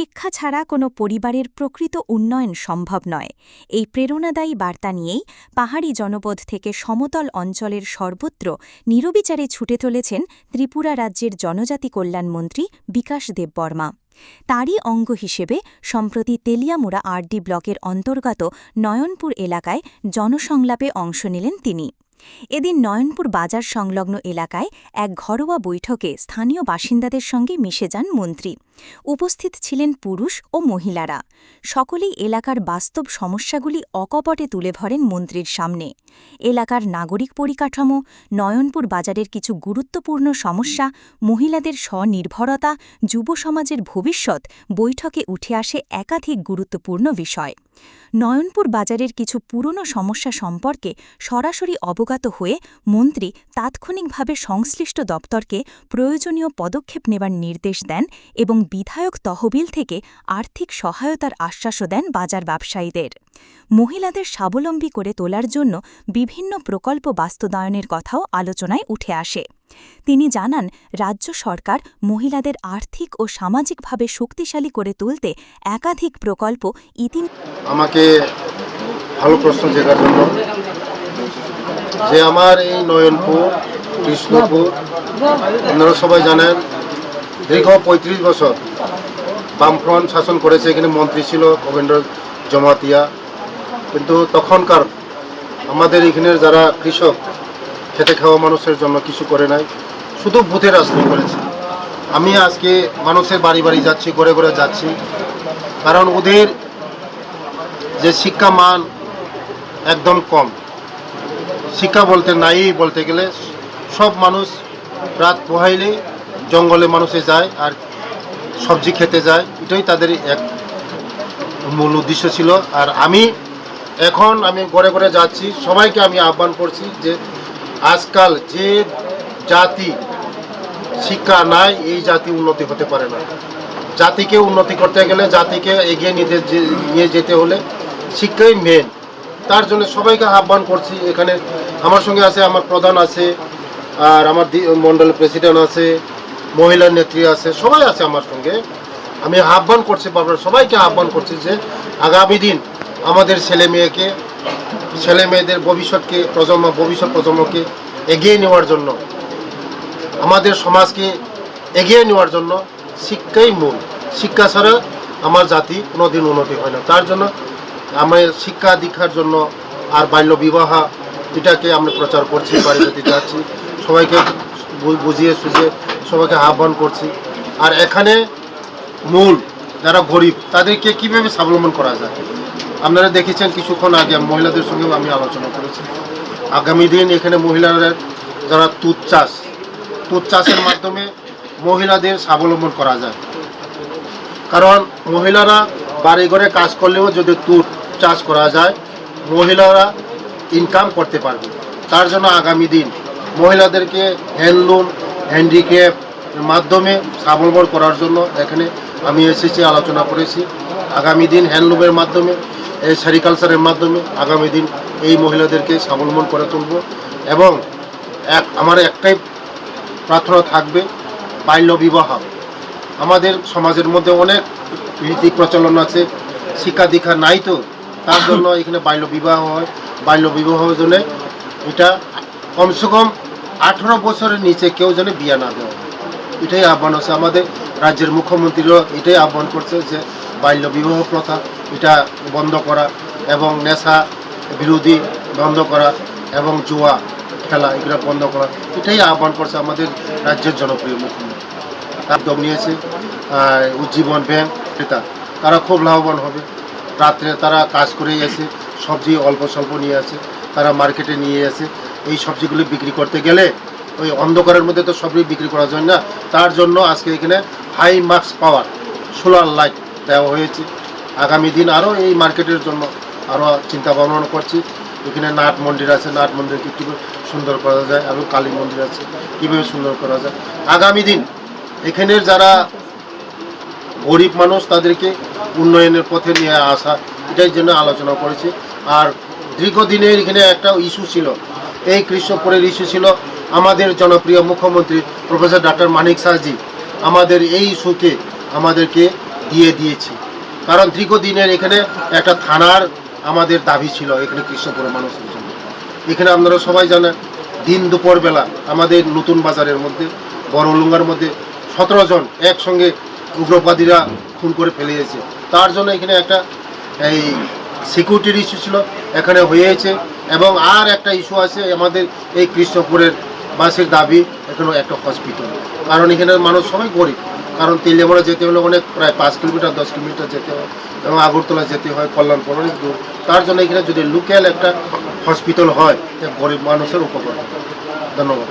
শিক্ষা ছাড়া কোনো পরিবারের প্রকৃত উন্নয়ন সম্ভব নয়। এই প্রেরণাদায়ী বার্তা নিয়েই পাহাড়ি জনপদ থেকে সমতল অঞ্চলের সর্বত্র নিরবিচারে ছুটে চলেছেন ত্রিপুরা রাজ্যের জনজাতি কল্যাণমন্ত্রী বিকাশ দেববর্মা। তারই অঙ্গ হিসেবে সম্প্রতি তেলিয়ামুড়া আরডি ব্লকের অন্তর্গত নয়নপুর এলাকায় জনসংলাপে অংশ নিলেন তিনি। এদিন নয়নপুর বাজার সংলগ্ন এলাকায় এক ঘরোয়া বৈঠকে স্থানীয় বাসিন্দাদের সঙ্গে মিশে যান মন্ত্রী। উপস্থিত ছিলেন পুরুষ ও মহিলারা। সকলেই এলাকার বাস্তব সমস্যাগুলি অকপটে তুলে ধরেন মন্ত্রীর সামনে। এলাকার নাগরিক পরিকাঠামো, নয়নপুর বাজারের কিছু গুরুত্বপূর্ণ সমস্যা, মহিলাদের স্বনির্ভরতা, যুব সমাজের ভবিষ্যৎ বৈঠকে উঠে আসে একাধিক গুরুত্বপূর্ণ বিষয়। নয়নপুর বাজারের কিছু পুরনো সমস্যা সম্পর্কে সরাসরি অবগত হয়ে মন্ত্রী তাৎক্ষণিকভাবে সংশ্লিষ্ট দপ্তরকে প্রয়োজনীয় পদক্ষেপ নেবার নির্দেশ দেন এবং বিধায়ক তহবিল থেকে আর্থিক সহায়তার আশ্বাসও দেন বাজার ব্যবসায়ীদের। মহিলাদের স্বাবলম্বী করে তোলার জন্য বিভিন্ন প্রকল্প বাস্তবায়নের কথাও আলোচনায় উঠে আসে। তিনি জানান, রাজ্য সরকার মহিলাদের আর্থিক ও সামাজিকভাবে শক্তিশালী করে তুলতে একাধিক প্রকল্প ইতিম আমাকে ভালো প্রশ্ন জেগার জন্য যে আমার এই নয়নপুর, কৃষ্ণপুর, আপনারা সবাই জানেন, দীর্ঘ পঁয়ত্রিশ বছর বামফ্রন্ট শাসন করেছে, এখানে মন্ত্রী ছিল গোবিন্দ জমাতিয়া। কিন্তু তখনকার আমাদের এখানের যারা কৃষক, খেতে খাওয়া মানুষের জন্য কিছু করে নাই, শুধু বুথের রাজনীতি করেছে। আমি আজকে মানুষের বাড়ি বাড়ি যাচ্ছি, ঘরে ঘরে যাচ্ছি, কারণ ওদের যে শিক্ষা মান একদম কম। শিক্ষা বলতে নাই বলতে গেলে, সব মানুষ রাত পোহাইলেই জঙ্গলে মানুষে যায় আর সবজি খেতে যায়, এটাই তাদের এক মূল উদ্দেশ্য ছিল। আর আমি এখন আমি ঘরে ঘরে যাচ্ছি, সবাইকে আমি আহ্বান করছি যে আজকাল যে জাতি শিক্ষা নাই, এই জাতি উন্নতি হতে পারে না। জাতিকে উন্নতি করতে গেলে জাতিকে এগিয়ে নিতে নিয়ে যেতে হলে শিক্ষাই মেন তার জন্য সবাইকে আহ্বান করছি। এখানে আমার সঙ্গে আছে আমার প্রধান আছে, আর আমার মণ্ডলের প্রেসিডেন্ট আছে, মহিলা নেত্রী আছে, সবাই আছে আমার সঙ্গে। আমি আহ্বান করছি, বারবার সবাইকে আহ্বান করছি যে আগামী দিন আমাদের ছেলে মেয়েকে, ছেলে মেয়েদের ভবিষ্যৎকে, প্রজন্ম, ভবিষ্যৎ প্রজন্মকে এগিয়ে নেওয়ার জন্য, আমাদের সমাজকে এগিয়ে নেওয়ার জন্য শিক্ষাই মূল। শিক্ষা ছাড়া আমার জাতি কোনোদিন উন্নতি হয় না। তার জন্য আমরা শিক্ষা দীক্ষার জন্য আর বাল্য বিবাহ, এটাকে আমরা প্রচার করছি বাড়ি বাড়িতে যাচ্ছি। সবাইকে বুঝিয়ে সুঝিয়ে সবাইকে আহ্বান করছি। আর এখানে মূল যারা গরিব, তাদেরকে কীভাবে স্বাবলম্বন করা যায়? আপনারা দেখেছেন কিছুক্ষণ আগে মহিলাদের সঙ্গেও আমি আলোচনা করেছি। আগামী দিন এখানে মহিলারা যারা তুত চাষ, তুত চাষের মাধ্যমে মহিলাদের স্বাবলম্বন করা যায়। কারণ মহিলারা বাড়ি ঘরে কাজ করলেও যদি তুত চাষ করা যায়, মহিলারা ইনকাম করতে পারবে। তার জন্য আগামী দিন মহিলাদেরকে হ্যান্ডলুম হ্যান্ডিক্যাপ মাধ্যমে স্বাবলম্বন করার জন্য এখানে আমি এসেছি, আলোচনা করেছি। আগামী দিন হ্যান্ডলুমের মাধ্যমে, এই সেরিকালচারের মাধ্যমে আগামী দিন এই মহিলাদেরকে স্বাবলম্বন করে তুলব। এবং এক, আমার একটাই প্রার্থনা থাকবে, বাল্য বিবাহ। আমাদের সমাজের মধ্যে অনেক রীতি প্রচলন আছে শিক্ষা দীক্ষা নাই তো। তার জন্য এখানে বাল্য বিবাহ হয়। বাল্য বিবাহের জন্য এটা কমসে কম আঠেরো বছরের নিচে কেউ যেন বিয়ে না দেওয়া। এটাই আহ্বান হচ্ছে আমাদের রাজ্যের মুখ্যমন্ত্রীরও এটাই আহ্বান করছে যে বাল্য বিবাহ প্রথা এটা বন্ধ করা এবং নেশা বিরোধী বন্ধ করা এবং জুয়া খেলা এগুলো বন্ধ করা এটাই আহ্বান করছে আমাদের রাজ্যের জনপ্রিয় মুখ্যমন্ত্রী। উদ্যোগ নিয়েছে উজ্জীবন ব্যাংক ক্রেতা তারা খুব লাভবান হবে। রাত্রে তারা কাজ করে এসে সবজি অল্প স্বল্প নিয়ে আসে, তারা মার্কেটে নিয়ে আসে। এই সবজিগুলি বিক্রি করতে গেলে ওই অন্ধকারের মধ্যে তো সবই বিক্রি করা যায় না, তার জন্য আজকে এখানে Hi Marks power, solar light দেওয়া হয়েছে। আগামী দিন আরও এই মার্কেটের জন্য আরও চিন্তা ভাবনা করছি। এখানে নাট মন্দির আছে, নাট মন্দিরকে কীভাবে সুন্দর করা যায় এবং কালী মন্দির আছে, কীভাবে সুন্দর করা যায়। আগামী দিন এখানের যারা গরিব মানুষ তাদেরকে উন্নয়নের পথে নিয়ে আসা, এটাই জন্য আলোচনা করেছি। আর দীর্ঘদিনের এখানে একটা ইস্যু ছিল, এই কৃষ্ণপুরের ইস্যু ছিল, আমাদের জনপ্রিয় মুখ্যমন্ত্রী প্রফেসর ডাক্তার মানিক শাহজি আমাদের এই ইস্যুকে আমাদেরকে দিয়ে দিয়েছি। কারণ দীর্ঘদিনের এখানে একটা থানার আমাদের দাবি ছিল, এখানে কৃষ্ণপুরের মানুষের জন্য। এখানে আপনারা সবাই জানেন, দিন দুপুর বেলা আমাদের নতুন বাজারের মধ্যে, বড় লুঙ্গার মধ্যে সতেরো জন একসঙ্গে উগ্রবাদীরা খুন করে ফেলে দিয়েছে তার জন্য এখানে একটা এই সিকিউরিটির ইস্যু ছিল, এখানে হয়েছে এবং আর একটা ইস্যু আছে আমাদের এই কৃষ্ণপুরের বাসের দাবি, এখানে একটা হসপিটাল কারণ এখানে মানুষ সবাই গরিব, কারণ তেলিয়ামরা যেতে হলে অনেক প্রায় পাঁচ কিলোমিটার, দশ কিলোমিটার যেতে হয় এবং আগরতলা যেতে হয়, কল্যাণপুর অনেক দূর। তার জন্য এখানে যদি লোকাল একটা হসপিটাল হয় গরিব মানুষের উপকার ধন্যবাদ।